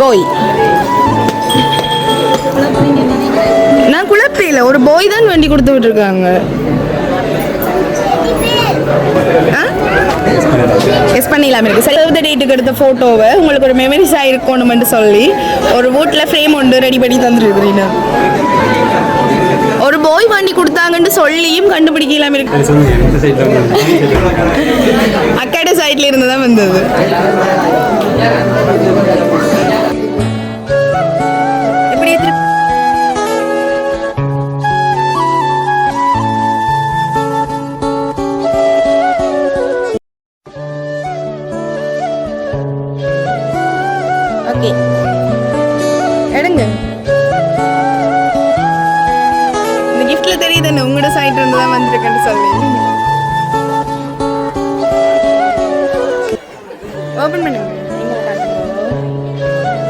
போய் நான் குழப்பையில் ஒரு போய் தான் வண்டி கொடுத்து விட்டுருக்காங்க. எஸ் பண்ணிடலாம் இருக்கு. சேவ் த டேட்டுக்கு எடுத்த ஃபோட்டோவை உங்களுக்கு ஒரு மெமரிஸ் ஆயிருக்கணும்னு சொல்லி ஒரு வீட்டில் ஃப்ரேம் ஒன்று ரெடி பண்ணி தந்துருக்குறீங்க ஒரு போய் வண்டி கொடுத்தாங்கன்னு சொல்லியும் கண்டுபிடிக்கலாம் இருக்கு. அக்காட சைட்ல இருந்து தான் வந்தது. ஓகே. எடுங்க. இந்த கிஃப்ட்ல தெரியுது என்ன உங்களோட சைட் இருந்து தான் வந்திருக்கேன்னு சொல்லி ஓபன் பண்ணுங்க.